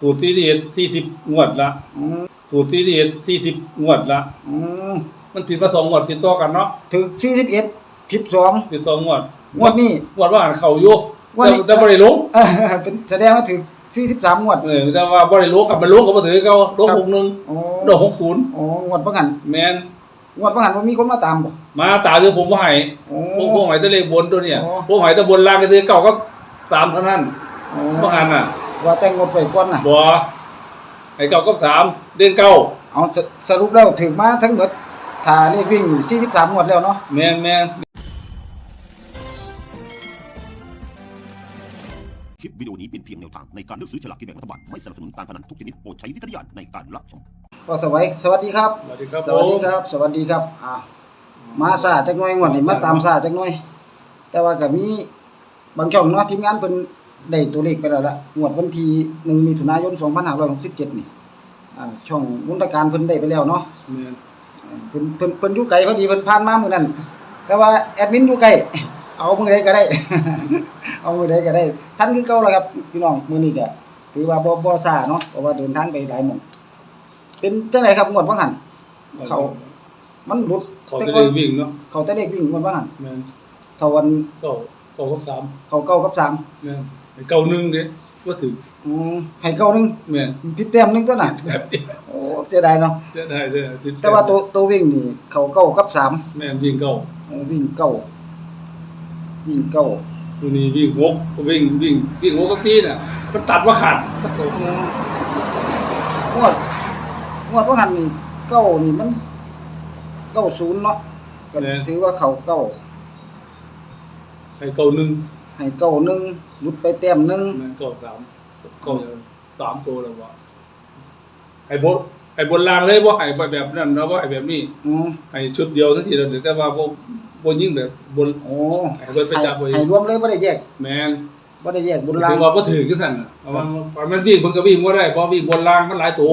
สูตรที่เอ็ดที่สิบงวดละอืมสูตรที่เอ็ดที่สิบงวดละอืมมันผิดมาสองงวดติดต่อกันเนาะถึงสี่สิบเอ็ดผิดสองติดสองงวดงวดนี้ งวดว่าอ่านเข่าอยู่งวดแต่นี้ แต่บ่ได้ลงเออเป็นแสดงว่าถึงสี่สิบสามงวด เออแต่ว่าบ่ได้ลงกับมันลงก็บ่ถือเก่าลงครับ หกหนึ่งโอ้ลงหกศูนย์โอ้งวดประกันแม่นงวดประกันว่ามีคนมาตามบ่มาตาคือผมบ่ให้โอ้ผมผมให้แต่เลขบนตัวเนี่ยอ๋อผมให้แต่บนล่างก็คือเก่าก็สามเท่านั้นโอ้บ่หันน่ะ ว่าแต่งงวดไปก่อนน่ะบ่ให้เก่าก็สามเดือนเก่าเอาสสรุปแล้วถึงมาทั้งหมดถ้าเลขวิ่ง 43 งวดแล้วเนาะ แม่นแม่นคลิปวิดีโอนี้เป็นเพียงแนวทางในการเลือกซื้อฉลากกินแบ่งรัฐบาล ไม่สนับสนุนการพนันทุกชนิดโปรดใช้วิจารณญาณในการรับชม ก็สวัสดีสวัสดีครับ สวัสดีครับสวัสดีผมครับ สวัสดีครับ อ่ามาซาจักหน่อยงวดนี้มาตามซาจักหน่อย แต่ว่าก็มีบางช่องเนาะทีมงานเพิ่น ได้ตัวเลขไปแล้วละงวดวันที่1มิถุนายน2567นี่อ่าช่องมุนตการเพิ่นได้ไปแล้วเนาะแม่นเพิ่นเพิ่นเพิ่นอยู่ไกลพอดีเพิ่นผ่านมามื้อนั้นแต่ว่าแอดมินอยู่ไกลเอามื้อใดก็ได้ เอามื้อใดก็ได้ทันคือเก่าแล้วครับพี่น้องมื้อนี้ก็ถือว่าบ่บ่ซ่าเนาะเพราะว่าเดินทางไปหลายหม่องเป็นจังไดครับงวดว่าหั่นเขามันหลุดเขาจะได้วิ่งเนาะเขาแต่เลขวิ่งงวดว่าหั่นแม่นเขาวันเก่าเก่ากับสามเขาเก้ากับสามแม่นให้ เก่าหนึ่งเด้ว่าถึงอืมให้เก้าหนึงแม่นผิดแต้มหนึงตัวน่ะแบบนี้โอ้เสียดายเนาะจะได้จะได้แต่ว่าตัวตัววิ่งนี่เขาเก้ากับสามแม่นวิ่งเก่าเออวิ่งเก้าวิ่งเก้าตัวนี้วิ่งหกวิ่งวิ่งวิ่งหกกับที่น่ะมันตัดว่าขาดอืมงวดงวดว่าหันนี่เก้านี่มันเก้าศูนย์เนาะก็ถือว่าเขาเก้าให้เก่าหนึ่ง ให้เก้าหนึ่งหลุดไปแต้มหนึ่งแม่นเก่าสามเก่าสามตัวแล้วว่าให้บนให้บนล่างเลยว่าให้ไปแบบนั้นนะว่าให้แบบนี้อืมให้ชุดเดียวทั้งทีเดียวแต่ว่าบ่บ่ยิ่งแบบบนโอ้ให้เพิ่นไปจับไว้ให้รวมเลยบ่ได้แยกแม่นบ่ได้แยกบุญลางถือว่าบ่ถือคือซั่นน่ะเพราะว่ามันวิ่งเพิ่นก็วิ่งบ่ได้เพราะวิ่งบนล่างมันหลายตัว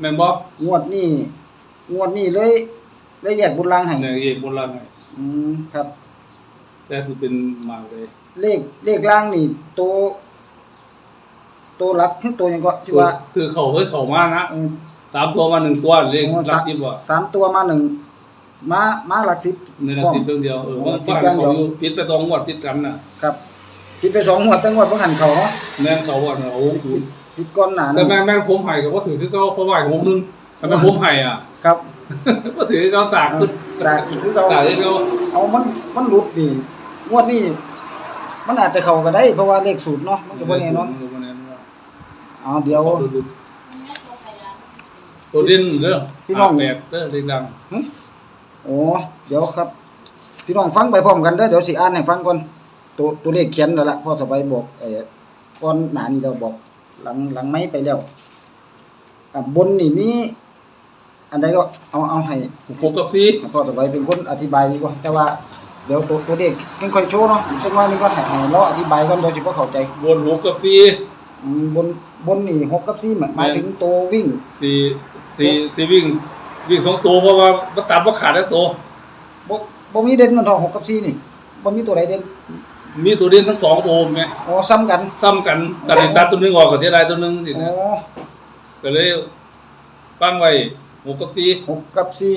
แม่นบ่งวดนี้งวดนี้เลยเลยแยกบุญลางให้เนี่ยเอกบนล่างไงอืมครับ แต่ถือเป็นมากเลยเลขเลขล่างนี่ตัวตัวหลักคือตัวหยังก็ที่ว่าคือเขาเฮ้ยเขามานะเออสามตัวมาหนึ่งตัวเลขโอ้ลัสากมทิพย์ว่าสามตัวมาหนึ่งมามาหลักสิบในลักทิพย์เพียงเดียวเออโอ้ว่าสิบบ้านอย่างเดียวเขาอยู่ติดไปสองงวดติดกันน่ะครับผิดไปสองงวดแต่งวดบ่หันเขาเนาะแม่นเขาว่าน่ะโอ้โหผิดก้อนหนาแต่นะแม่นแม่นผมไห้ก็บ่ถือคือเขาเพราะว่าผมนึง แต่แม่นผมไห้อะ ครับบ่ถือเขาสากขึ้นสากอีกคือเขาสากคือเขาเอามันมันหลุดนี่งวดนี้มันอาจจะเข้าก็ได้เพราะว่าเลขสูตรเนาะมันก็บ่แน่นอนบ่แน่นอนเอาเดี๋ยวตัวเด่นเด้อพี่น้องแบบเด้อเด็กดังโอ้เดี๋ยวครับ พี่น้องฟังไปพร้อมกันเด้อเดี๋ยวสิอ่านให้ฟังก่อนตัวตัวเลขเขียนแล้วล่ะพ่อสบายบอกเอ่อก่อนหน้านี้เราบอก หลังหลังไม้ไปแล้วอะบนนี่มี อันใดก็เอาเอาให้หกกับสี่พ่อสบายเป็นคนอธิบายดีกว่า แต่ว่าเดี๋ยวตัวตัวเลขยังค่อยโชว์เนาะจังว่านึงก็ให้ให้เราอธิบายก่อนเดี๋ยวสิบ่เข้าใจบนหกกับสี่อืมบนบนนี่6กับ4หมายหมายถึงตัววิ่งสี่สี่สี่วิ่ง วิ่งสองตัวเพราะว่ามันตัดบ่ขาดแล้วตัวบ่บ่มีเด่นมันเท่า6กับ4นี่บ่มีตัวใดเด่นมีตัวเด่นทั้งสองโอมไงอ๋อซ้ำกันซ้ำกันกันได้ตัดตัวหนึงออกก็เสียดายตัวหนึงสิอ๋นะอก็เลยตั้งไว้ หกกับสี่หกกับสี่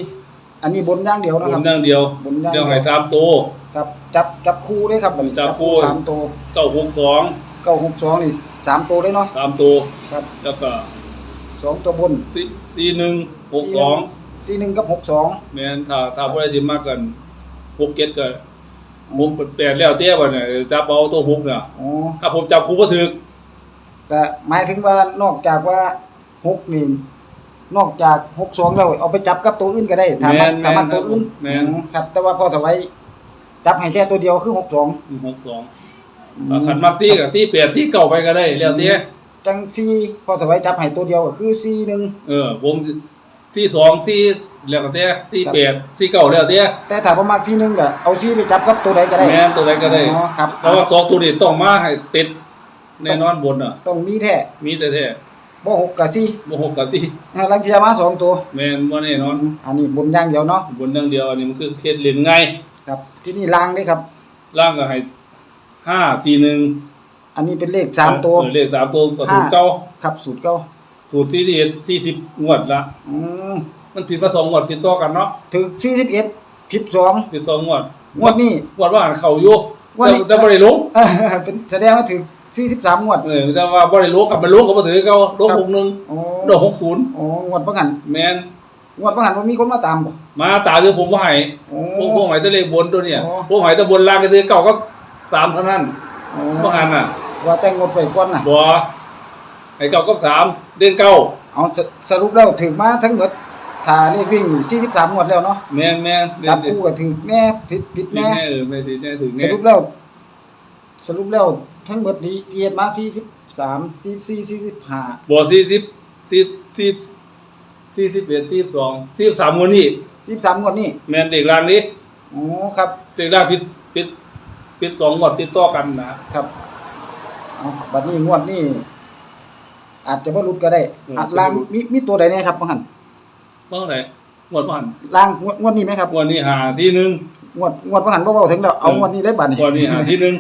อันนี้บนอย่างเดียวบนะครันบอย่างเดียวบนอย่างเดี๋ยว เดีให้ยวสามตัว ครับ จับจับคู่ด้วยครับบัดนี้จับคู่ สามตัวเก้าหกสองเก้าหกสองนี่สามตัวเลยเนาะสามตัวครับแล้วก็สองตัวบนสี่สี่หนึ่งหกสองสี่หนึ่งกับหกสองแม่นถ้าถ้าบ่ได้สิมากกันหกเจ็ดก็หกแปดแล้วเตี้ยบ่เนี่ยจับเอาตัวหกน่ะอ๋อถ้าผมจับคู่บ่ถึกแต่หมายถึงว่านอกจากว่าหกนี่ นอกจากหกสองแล้วเอาไปจับกับตัวอื่นก็ได้ถามว่าถามว่าตัวอื่นแม่น อืมครับ แต่ว่าพอสไว้จับให้แค่ตัวเดียวคือหกสองหกสองถ้าขันมักซี่กับซี่แปดซี่เก่าไปก็ได้แล้วเตี้ยจังสี่พอสไว้จับให้ตัวเดียวก็คือสี่หนึ่งเออผมซี่สองซี่แล้วก็เตี้ยซี่แปดซี่เก่าแล้วเตี้ยแต่ถ้าประมาณสี่หนึ่งก็เอาสี่ไปจับกับตัวใดก็ได้แม่นตัวใดก็ได้อ๋อครับเพราะว่าสองตัวนี้ต้องมาให้ติดแน่นอนบนอะ ต้องมีแท้มีแต่แท้ บ่หกกับสี่บ่หกกับซี่ลังเทียมาสองตัว แม่นบ่แน่นอนอันนี้บนอย่างเดียวเนาะบนอย่างเดียวอันนี้มันคือเคล็ดเล่นง่ายครับ ที่นี่ล่างเด้ครับ ล่างก็ให้ห้าสี่หนึ่งอันนี้เป็นเลขสามตัว เออเลขสามตัวก็สูตรเก่าครับสูตรเก่าสูตรที่ที่สี่สิบงวดละอืมมันผิดมาสองงวดติดต่อกันเนาะถึง41ผิดสองติดสองงวดงวดนี้งวดว่าอ่านเข่าอยู่งวดแต่นี้ แต่บ่ได้ลงเออเป็นแสดงว่าถึง 43งวดเออแต่ว่าบ่ได้ลงกับมันลงก็บ่ถือเก่าลงครับหกหนึ่งโอ้ลงหกศูนย์โอ้งวดบ่หันแม่นงวดบ่หันว่ามีคนมาตามบ่มาตาคือผมบ่ให้โอ้ พวกพวกหมายตะเลขบนตัวเนี่ยอ๋อ พวกหมายตะบนล่างก็คือเก่าก็สามเท่านั้นโอ้บ่หันน่ะว่าแต่งงวดไปก่อนน่ะบ่ไอ้เก่าก็สามเดือนเก้าเอาสสรุปแล้วถึงมาทั้งหมดถ้าเลขวิ่งนี่43งวดแล้วเนาะแม่นแม่นเดือจันบคู่ก็ถึงแน่ผิดผิดแน่แน่แน่เออไม่ถึงแน่ถึงสแน่รุปแล้ว สรุปแล้ว ทั้งหมดนี้ที่เฮ็ดมา43 44 45บ่สี่สิบสี่สี่สี่สิบเอ็ดสี่สิบสองสี่สิบสามงวดนี้43งวดนี้แม่นเด็กล่างนี้โอ้ครับ เด็กล่างผิดผิดผิดสองงวดติดต่อกันนะครับเอาบัดนี้งวดนี้อาจจะบ่หลุดก็ได้อะล่างมีมีตัวใดแน่ครับบ่หั่นเมื่อไหร่งวดผ่านล่างงวดงวดนี้ไหมครับงวดนี้หาที่หนึ่งงวดงวดบ่หั่นบ่เว้าถึงแล้วเอางวดนี้เลยบัดนี้งวดนี้หาที่หนึ่ง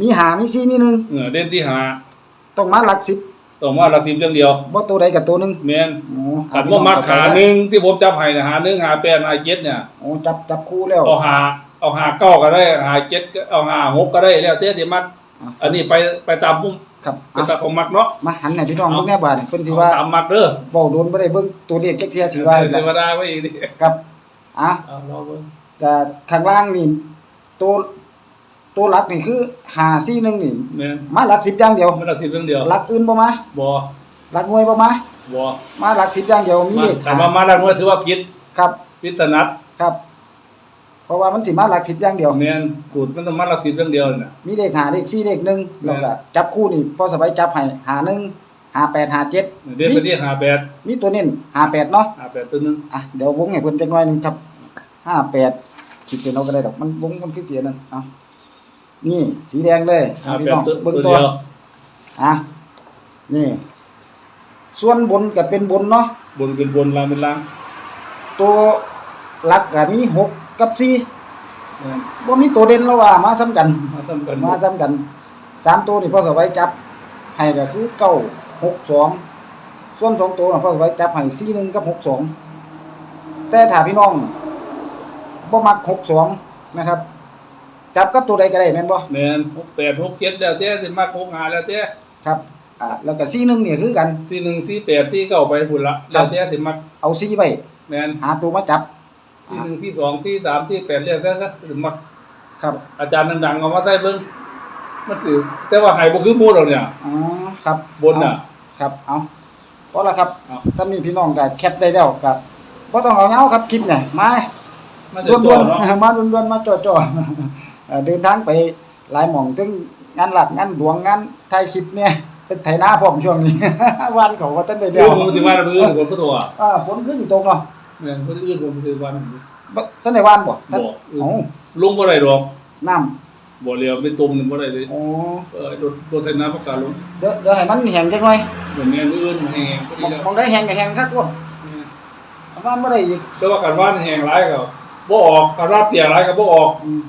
มีหามีซีมีหนึ่งเออเด่นที่หาต้องมาหลักสิบต้องมาละทีมเรื่องเดียวบ่ตัวใดกับตัวหนึงแม่นโอ้ขันว่ามักขาหนึ่งที่ผมจับให้นะหาหนึ่งหาแปดหาเจ็ดเนี่ยโอ้จับจับคู่แล้วเอาหาเอาหาเก้าก็ได้หาเจ็ดก็เอาหาหกก็ได้แล้วเต้ที่มักะอันนี้ไปไปตามมุมครับไปอะตามของมักเนาะมาหันให้พี่น้องเอาเบิ่งแน่บาดนี่เพิ่นสิว่าตามมักเด้อเว้าโดนบ่ได้เบิ่งตัวเลขจักเที่ยสิว่าอีกเทแล้ววดาไว้อีกดิครับอะเอารอเบิ่งก็ข้างล่างนี่ตัว ตัวหลักนี่คือ5 4 1นี่แม่นมาหลักสิบอย่างเดียวไม่ละทีมเรื่องเดียวหลักอื่นบ่มาบ่หลักหน่วยบ่มาบ่มาหลักสิบอย่างเดียวมีมาเลขถามว่ามาแล้วถือว่าผิดครับผิดตนัดครับ เพราะว่ามันสิมาหลักสิบอย่างเดียว แม่นสูตรมันต้องมาละทีมเรื่องเดียวน่ะ มีเลขหาเลขสี่เลขหนึ่งแม่น แล้วก็จับคู่นี่พอสบายจับให้หาหนึ่งหาแปดหาเจ็ดเด่นไปที่หาแปดมีตัวเน้นหาแปดเนาะหาแปดตัวหนึงอะเดี๋ยววงให้เพิ่นจักหน่อยหนึงครับห้าแปดคิดเป็นเอาก็ได้ดอกมันวงมันคือเสียนั่นเอา นี่สีแดงเลยหาเอาพี่แปดน้องตัวเบิ่งตัวตัวเดียวอะนี่ ส่วนบนก็เป็นบนเนาะบนเป็นบนล่างเป็นล่างตัวหลักก็มีหกกับสี่แม่นบ่มีตัวเด่นแล้วว่ามาซ้ำกัน มาซ้ำกันมาซ้ำกันสามตัวนี่พ่อสบายจับให้ก็คือเก้าหกสองส่วนสองตัวน่ะพ่อสบายจับให้สี่หนึ่งกับหกสองแต่ถ้าพี่น้องบ่มักหกสองนะครับ จับกับตัวใดก็ได้แม่นบ่แม่นหกแปดหกเจ็ดแล้วเต้สิมาหกหาแล้วเต้ครับ อ่า แล้วก็สี่หนึ่งนี่คือกันที่หนึ่งที่แปดที่เก้าไปพุ่นละครัแล้บ วเต้สิมาเอาสี่ไว้แม่นหาตัวมาจับที่หนึ่งที่สองที่สามที่แปดเรียกได้ก็สิมาครับ อาจารย์ดังๆเอามาใส่เบิ่งมันถือแต่ว่าไห้บ่คือหมู่เราเนี่ย อ๋อ ครับบนน่ะ เอาครับ เอาพอละครับเอาซ้ำนี้พี่น้องก็แคปได้แล้วครับบ่ต้องเอาเงาครับคลิปเนี่ยมามันจะด่วนตัวๆเนาะ มาด่วนๆมาจ่อๆ เอ่อเดินทางไปหลายหม่องถึงงานหลักงานหลวงงานถ่ายคลิปเนี่ยเป็นไถนาพร้อมช่วงนี้ วันเขาว่าท่านได้เรื่แล้อวงมันสิมาละมื้อคนบ่ตัวอ่าฝนขึ้นตกเนาะแม่นคนอื่นผมคือวันบ่ท่านได้วานบ่ท่านบ่เอ้าลงบ่ได้ดอกน้ำบ่เรียวไปตุ่มนึงบ่ได้เลยโอ้เออรถรถไถนาประกาศลงเดี๋ยวเดี๋ยวให้มันแห้งจักหน่อยเหมือนแม่นอื่นแห้งก็มดีองแล้วมองได้แห้งก็แห้งคักพุ่นเอาวานบ่ได้อีกแต่ว่าการว่านแห้งหลายก็บ่ออกการว่าเปียกหลายก็บ่ออกอืม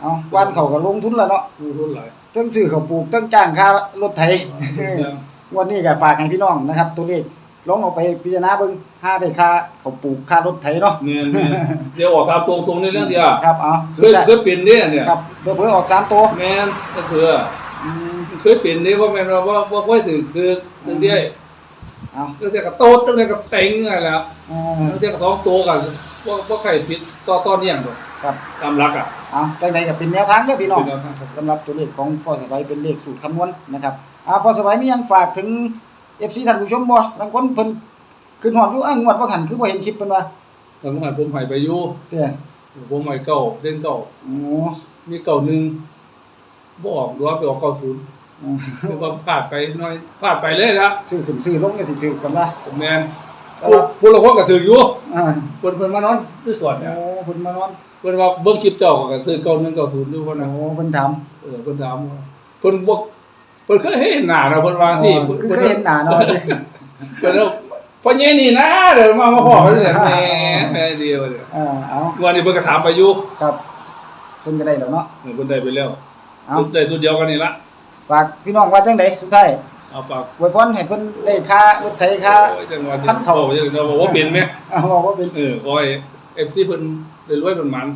เอาวานเขาก็ลงทุนแล้วเนาะดูทุนหลายเทั้งซื้อข้าวปลูกเทั้งจ้างค่ารถไถวันนี้ก็ฝากให้พี่น้องนะครับ ตัวเลขลองเอาไปพิจารณาเบิ่งหาได้ค่าข้าวปลูกค่ารถไถเนาะแม่นแม่นเดี๋ยวออกตามตรงตรงๆในเรื่องเดียวครับเอาเคยเคยเป็นเด้เนี่ยครับเพื่อเพื่อออกสามตัวแม่นก็คืออืมเคยเป็นเด้ว่าแม่นว่าว่าว่าค่อยถือคือเรื่องเดียวเอาเรื่องเดียวก็โตดเรื่องเดียวก็เต็งอะไรแล้วอืมเรื่องเดียวก็สองตัวกันว่าว่าใครผิดต่อต่อเนื่องบ่ครับตามหลักอะ เอาจังไดก็เป็นแนวทางเด้อพี่น้องเป็นแนวทางครับ สำหรับตัวเลขของพ่อสบายเป็นเลขสูตรคำนวณนะครับอ่าพ่อสบายมีหยังฝากถึง FC ท่านผู้ชมบ่บางคนเพิ่นขึ้นฮอดอยู่อ้างงวดบ่คันคือบ่เห็นคลิปเพิ่นว่าทางหันผมให้ไปอยู่เด้อผมให้เก่าเล่นเก่า โอ้มีเก่าหนึ่งบ่ออกหรือว่าไปออกเก่าศูนย์อืมคือว่าพลาดไปหน้อยพลาดไปเลยละซื้อขึ้นซื้อลงก็สิถูกกันว่าผมแม่นแต่ผู้ว่าผู้ละคนก็ถืออยู่อ่าเพิ่นเพิ่นมานอนด้วยส่วนเนี่ยโอ้เพิ่นมานอน เพิ่นว่าเบิ่งคลิปเจ้าก็ซื้อเก่าหนึ่งเก่าศูนย์อยู่พุ่นน่ะโอ้เพิ่นถามเออเพิ่นถามว่าเพิ่นบ่เพิ่นเคยเห็นหน้าเราเพิ่นว่าที่อ๋อคือเคยเห็นหน้าเนาะเพิ่นว่าพ่อใหญ่นี่นะเดี๋ยวมามาพ้อกันเนี่ยแหมแม่เดียวเนี่ยอ่าเอาวันนี้เพิ่นก็ถามไปอยู่ครับเพิ่นก็ได้แล้วเนาะเออเพิ่นได้ไปแล้วเอาเพิ่นได้ตัวเดียวกันนี่ละฝากพี่น้องว่าจังไดสุดท้ายเอาฝากอวยพรให้เพิ่นได้ค่ารถไถค่าโอ้ยจังหวะขั้นเขาโอ้ยจังหวะบอกว่าเป็นไหมเอาบอกว่าเป็นเออขอให้ FC เพิ่นได้รวยเป็นหมัน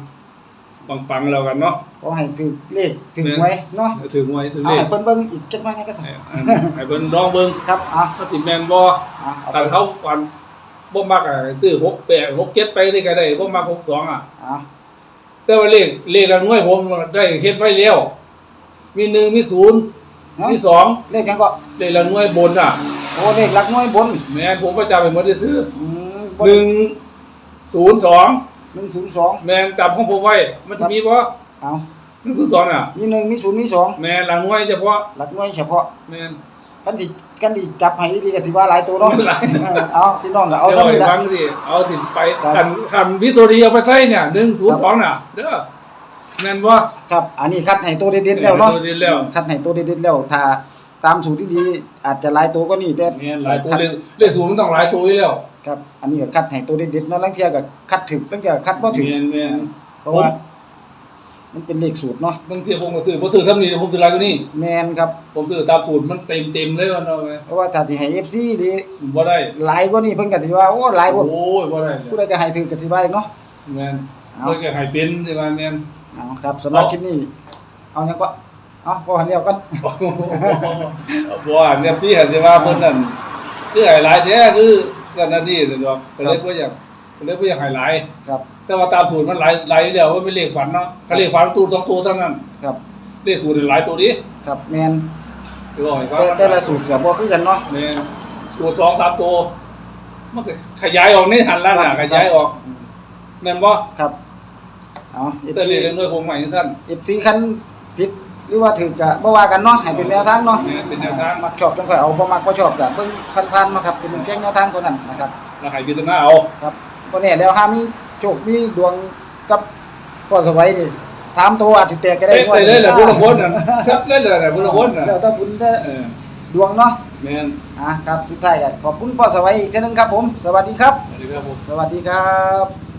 ปังๆแล้วกันเนาะ ขอให้ถึกเลขถึงไว้เนาะถึงไว้ถึงเอาเลขให้เพิ่นเบิ่งอีกจักหน่อยนี่ก็สั่นให้ให้เพิ่นลองเบิ่งครับเอาถ้าสิแม่นบ่เอาเอาไปถ้าเขาวันบ่มักอะซื้อ6 8 6 7ไปได้ก็ได้บ่มัก62อะเอาแต่ว่าเลขเลขละหน่วยผมได้เฮ็ดไว้แล้วมีหนึ่งมีศูนย์เนาะมีสองเลขหยังก็เลขละหน่วยบนอะโอ้เลขหลักหน่วยบนแม่นผมประจำไปหมดได้ซื้ออืม หนึ่งศูนย์สอง102แม่นจำของผมไว้ มันจะมีบ่เอาหนึ่งศูนย์สองอะมี1มี0มี2แม่นละหน่วยเฉพาะหลักหน่วยเฉพาะแม่นกันสิกันสิจับให้ดีก็สิว่าหลายตัวเนาะหลายเออเอาพี่น้องก็เอาเอาซ้ำไปนี่ละฟังสิเอาสิไปครับคันคันวิตัวดีเอาไปใส่เนี่ยหนึ่งศูนย์สองน่ะเด้อแม่นบ่ครับอันนี้คัดให้ตัวเด็ดๆแล้วเนาะตัวเด็ดแล้วคัดให้ตัวเด็ดๆแล้วถ้าตามสูตรที่ดีอาจจะหลายตัวก็นี่แต่แม่นหลายตัวเลขเลขศูนย์มันต้องหลายตัวอยู่แล้ว ครับ อันนี้ก็คัดให้ตัวเด็ดๆเนาะลังเทียก็คัดถึงตั้งแต่คัดบ่ถึงแม่นแม่น เพราะว่า มันเป็นเลขสูตรเนาะบางทีผมก็ซื้อผมซื้อทำนี่ผมซื้อหลายกว่านี้แมนครับ ผมซื้อตามสูตรมันเต็มเต็มๆเลยว่าเนาะไงเพราะว่าถ้าสิให้ FC หรือบ่ได้ หลายกว่านี้เพิ่นก็สิว่าโอ้หลายบ่โอ้ยบ่ได้เลยผู้ใดจะให้ถือก็สิว่าอีกเนาะ แม่นเอา เพิ่นก็ให้เป็นใช่ว่าแม่น เอาครับสำหรับคลิปนี้ เอาหยังก็เอาพอหันแล้วกันบ่ว่าเนี่ยสิให้สิว่าเพิ่นนั่นคือให้หลายแท้คือ กันนั่นนี่สิดอกก็เลยบ่อยากก็เลยบ่อยากให้หลาย ครับ แต่ว่าตามสูตรมันหลายหลายอยู่แล้วว่าเป็นเลขฝันเนาะถ้าเลขฝันตัวสองตัวเท่านั้นครับเลขสูตรนี่หลายตัวดิครับแมนคือว่าให้ฟังแต่แต่ละสูตรก็บ่คือกันเนาะแม่นสูตรสองสามตัวมันก็ขยายออกในหันล่างน่ะขยายออกแม่นบ่ครับเอา แต่เลขเรื่องด้วยผมใหม่ท่านเอฟซีคันผิด หรือว่าถือกะบ่ว่ากันเนาะให้เป็นแนวทางเนาะแม่นเป็นแนวทางมักชอบจังค่อยเอาบ่มักบ่ชอบก็เบิ่งผ่านๆมาครับเป็นเพียงแนวทางเท่านั้นนะครับแล้วให้พิจารณาเอาครับบ่แน่แล้วหามีโชคมีดวงกับพ่อสวัยนี่ถามตัวอาจสิแตกก็ได้เต้นไปเลยแหละบุรพลน่ะชัดเลยแหละบุรพลน่ะแล้วแต่บุญแต่เออดวงเนาะแม่นอะครับสุดท้ายก็ขอบคุณพ่อสวัยอีกเทื่อนึงครับผม สวัสดีครับ สวัสดีครับผม สวัสดีครับ